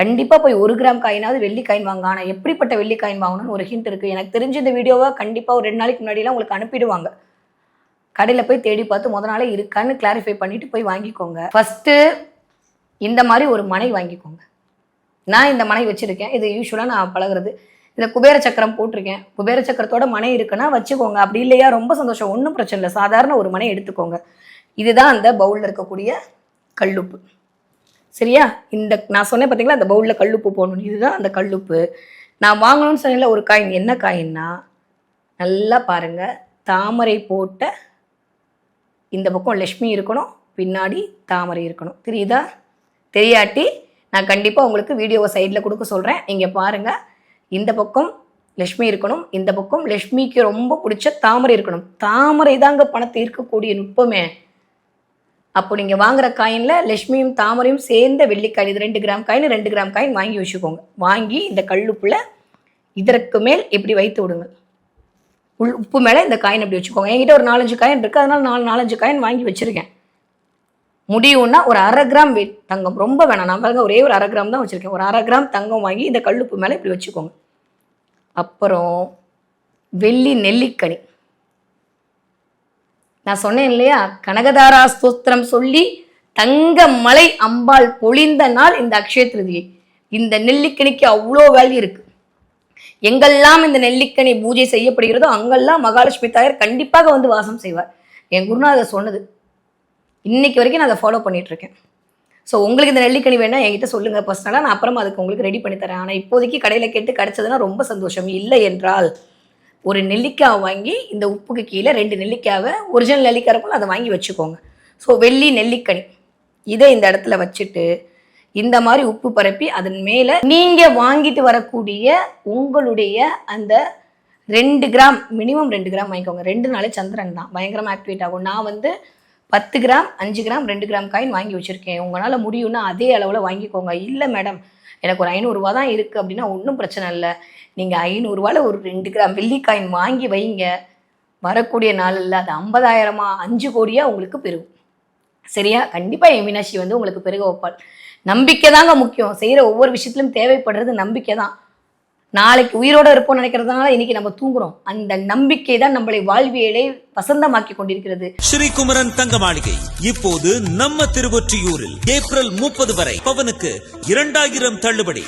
கண்டிப்பாக போய் ஒரு கிராம் காயினாவது வெள்ளி காயின் வாங்க. ஆனால் எப்படிப்பட்ட வெள்ளி காயின் வாங்கணும்னு ஒரு ஹிண்ட் இருக்குது எனக்கு தெரிஞ்ச இந்த வீடியோவை கண்டிப்பாக ஒரு ரெண்டு நாளைக்கு முன்னாடிலாம் உங்களுக்கு அனுப்பிடுவாங்க. கடையில் போய் தேடி பார்த்து முத நாளே இருக்கான்னு கிளாரிஃபை பண்ணிட்டு போய் வாங்கிக்கோங்க. ஃபஸ்ட்டு இந்த மாதிரி ஒரு மனை வாங்கிக்கோங்க. நான் இந்த மனை வச்சுருக்கேன். இது யூஸ்வலாக நான் பழகுறது. இந்த குபேர சக்கரம் போட்டிருக்கேன். குபேர சக்கரத்தோட மனை இருக்குன்னா வச்சுக்கோங்க. அப்படி இல்லையா? ரொம்ப சந்தோஷம். ஒன்றும் பிரச்சனை இல்லை. சாதாரண ஒரு மனை எடுத்துக்கோங்க. இதுதான் அந்த பவுலில் இருக்கக்கூடிய கல்லுப்பு. சரியா? இந்த நான் சொன்னேன் பார்த்தீங்களா அந்த பவுலில் கல்லுப்பு போடணும். இதுதான் அந்த கல்லுப்பு. நான் வாங்கணும்னு சொன்னேன்ல ஒரு காயின் என்ன காயின்னா நல்லா பாருங்க. தாமரை போட்ட இந்த பக்கம் லக்ஷ்மி இருக்கணும் பின்னாடி தாமரை இருக்கணும். தெரியுதா? தெரியாட்டி நான் கண்டிப்பாக உங்களுக்கு வீடியோவை சைடில் கொடுக்க சொல்கிறேன் இங்கே பாருங்கள் இந்த பக்கம் லக்ஷ்மி இருக்கணும் இந்த பக்கம் லக்ஷ்மிக்கு ரொம்ப பிடிச்ச தாமரை இருக்கணும். தாமரை தாங்க பணத்தை இருக்கக்கூடிய நுட்பமே. அப்போ நீங்கள் வாங்குற காயினில் லட்சுமியும் தாமரையும் சேர்ந்த வெள்ளிக்காயின் இது ரெண்டு கிராம் காயின் ரெண்டு கிராம் காயின் வாங்கி வச்சுக்கோங்க. வாங்கி இந்த கல்லுப்புல இதற்கு மேல் இப்படி வைத்து விடுங்க. உள் உப்பு மேலே இந்த காயின் இப்படி வச்சுக்கோங்க. என்கிட்ட ஒரு நாலஞ்சு காயின் இருக்குது அதனால் நாலு நாலஞ்சு காயின் வாங்கி வச்சுருக்கேன். முடியும்னா ஒரு அரை கிராம் வெ தங்கம். ரொம்ப வேணாம். நான் பாருங்க ஒரே ஒரு அரை கிராம் தான் வச்சுருக்கேன். ஒரு அரை கிராம் தங்கம் வாங்கி இந்த கல்லுப்பு மேலே இப்படி வச்சுக்கோங்க. அப்புறம் வெள்ளி நெல்லிக்கனி. நான் சொன்னேன் இல்லையா? கனகதாரா ஸ்தோத்திரம் சொல்லி தங்க மலை அம்பாள் பொழிந்த நாள் இந்த அக்ஷய திருதியை. இந்த நெல்லிக்கனிக்கு அவ்வளோ வேல்யூ இருக்கு. எங்கெல்லாம் இந்த நெல்லிக்கனி பூஜை செய்யப்படுகிறதோ அங்கெல்லாம் மகாலட்சுமி தாயார் கண்டிப்பாக வந்து வாசம் செய்வார். என் குருநாதர் சொன்னது. இன்னைக்கு வரைக்கும் நான் அதை ஃபாலோ பண்ணிட்டு இருக்கேன் ஸோ உங்களுக்கு இந்த நெல்லிக்கனி வேணால் என்கிட்ட சொல்லுங்கள் பர்சனலாக நான் அப்புறமா அதுக்கு உங்களுக்கு ரெடி பண்ணி தரேன். ஆனால் இப்போதைக்கு கடையில் கேட்டு கிடைச்சதுன்னா ரொம்ப சந்தோஷம். இல்லை என்றால் ஒரு நெல்லிக்காய் வாங்கி இந்த உப்புக்கு கீழே ரெண்டு நெல்லிக்காவை ஒரிஜினல் நெல்லிக்காய் இருக்கும் அதை வாங்கி வச்சுக்கோங்க. ஸோ வெள்ளி நெல்லிக்கனி. இதை இந்த இடத்துல வச்சுட்டு இந்த மாதிரி உப்பு பரப்பி அதன் மேலே நீங்கள் வாங்கிட்டு வரக்கூடிய உங்களுடைய அந்த ரெண்டு கிராம் மினிமம் ரெண்டு கிராம் வாங்கிக்கோங்க. ரெண்டு நாளே சந்திரன் தான். பயங்கரமாக ஆக்டிவேட் ஆகும். நான் வந்து பத்து கிராம் அஞ்சு கிராம் ரெண்டு கிராம் காயின் வாங்கி வச்சுருக்கேன். உங்களால் முடியும்னா அதே அளவில் வாங்கிக்கோங்க. இல்லை மேடம் எனக்கு ஒரு ஐநூறுரூவா தான் இருக்குது அப்படின்னா ஒன்றும் பிரச்சனை இல்லை. நீங்கள் ஐநூறுரூவாவில் ஒரு ரெண்டு கிராம் வெள்ளி காயின் வாங்கி வைங்க. வரக்கூடிய நாளில் அது ஐம்பதாயிரமா அஞ்சு கோடியாக உங்களுக்கு பெருகும். சரியா? கண்டிப்பாக என் மீனாட்சி வந்து உங்களுக்கு பெருக வைப்பாள். நம்பிக்கை தாங்க முக்கியம். செய்கிற ஒவ்வொரு விஷயத்திலும் தேவைப்படுறது நம்பிக்கை தான் நாளைக்கு உயிரோட இருப்போம்னு நினைக்கிறதுனால இன்னைக்கு நம்ம தூங்குறோம். அந்த நம்பிக்கை தான் நம்மளை வாழ்வியலை வசந்தமாக்கி கொண்டிருக்கிறது. ஸ்ரீகுமரன் தங்க மாளிகை இப்போது நம்ம திருவொற்றியூரில் ஏப்ரல் முப்பது வரை பவனுக்கு இரண்டாயிரம் தள்ளுபடி.